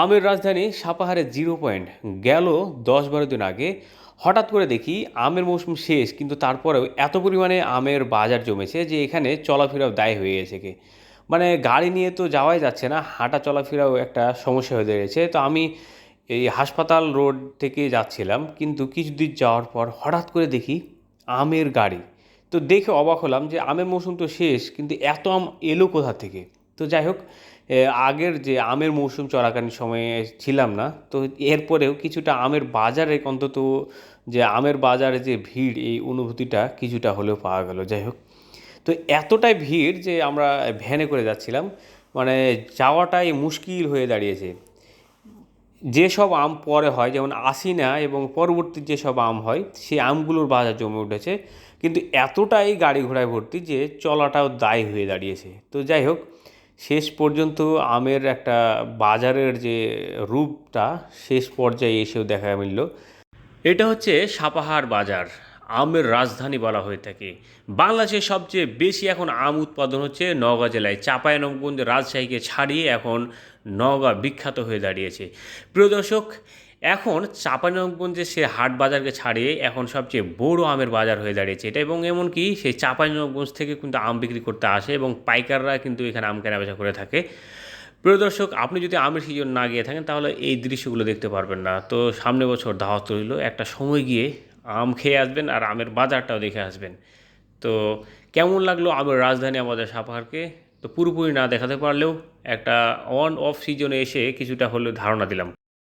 আমের রাজধানী সাপাহারে zero point. গেল দশ বারো দিন আগে। হঠাৎ করে দেখি আমের মৌসুম শেষ, কিন্তু তারপরেও এত পরিমাণে আমের বাজার জমেছে যে এখানে চলাফেরাও দায় হয়ে গেছে কি। মানে গাড়ি নিয়ে তো যাওয়াই যাচ্ছে না, হাঁটা চলাফেরাও একটা সমস্যা হয়ে দাঁড়িয়েছে। তো আমি এই হাসপাতাল রোড থেকে যাচ্ছিলাম, কিন্তু কিছু কিছুদিন যাওয়ার পর হঠাৎ করে দেখি আমের গাড়ি। তো দেখে অবাক হলাম যে আমের মৌসুম তো শেষ, কিন্তু এত আম এলো কোথা থেকে? তো যাই হোক আগের যে আমের মৌসুম চলাকালীন সময়ে ছিলাম না, তো এরপরেও কিছুটা আমের বাজারে অন্তত যে আমের বাজারে যে ভিড়, এই অনুভূতিটা কিছুটা হলেও পাওয়া গেল। যাই হোক, তো এতটাই ভিড় যে আমরা ভ্যানে করে যাচ্ছিলাম মানে যাওয়াটাই মুশকিল হয়ে দাঁড়িয়েছে। যেসব আম পরে হয়, যেমন আশিনা এবং পরবর্তী যেসব আম হয়, সেই আমগুলোর বাজার জমে উঠেছে, কিন্তু এতটাই গাড়ি ঘোড়ায় ভর্তি যে চলাটাও দায় হয়ে দাঁড়িয়েছে। তো যাই হোক শেষ পর্যন্ত আমের একটা বাজারের যে রূপটা শেষ পর্যায়ে এসেও দেখা মিলল। এটা হচ্ছে সাপাহার বাজার, আমের রাজধানী বলা হয়ে থাকে। বাংলাদেশের সবচেয়ে বেশি এখন আম উৎপাদন হচ্ছে নওগাঁ জেলায়। চাঁপাইনবাবগঞ্জ রাজশাহীকে ছাড়িয়ে এখন নওগাঁ বিখ্যাত হয়ে দাঁড়িয়েছে। প্রিয় দর্শক এখন চাঁপাইনবাবগঞ্জের সে হাট বাজারকে ছাড়িয়ে এখন সবচেয়ে বড় আমের বাজার হয়ে দাঁড়িয়েছে। এটা এবং এমনকি সেই চাঁপাইনবাবগঞ্জ থেকে কিন্তু আম বিক্রি করতে আসে এবং পাইকাররা কিন্তু এখানে আম কেনাবেচা করে থাকে। প্রিয় দর্শক, আপনি যদি আমের সিজন না গিয়ে থাকেন, তাহলে এই দৃশ্যগুলো দেখতে পারবেন না। তো সামনে বছর দাওয়াত রইল, একটা সময় গিয়ে আম খেয়ে আসবেন আর আমের বাজারটাও দেখে আসবেন। তো কেমন লাগল আমের রাজধানী আমাদের সাপাহারকে তো পুরোপুরি না দেখাতে পারলেও একটা অন অফ সিজনে এসে কিছুটা হলেও ধারণা দিলাম।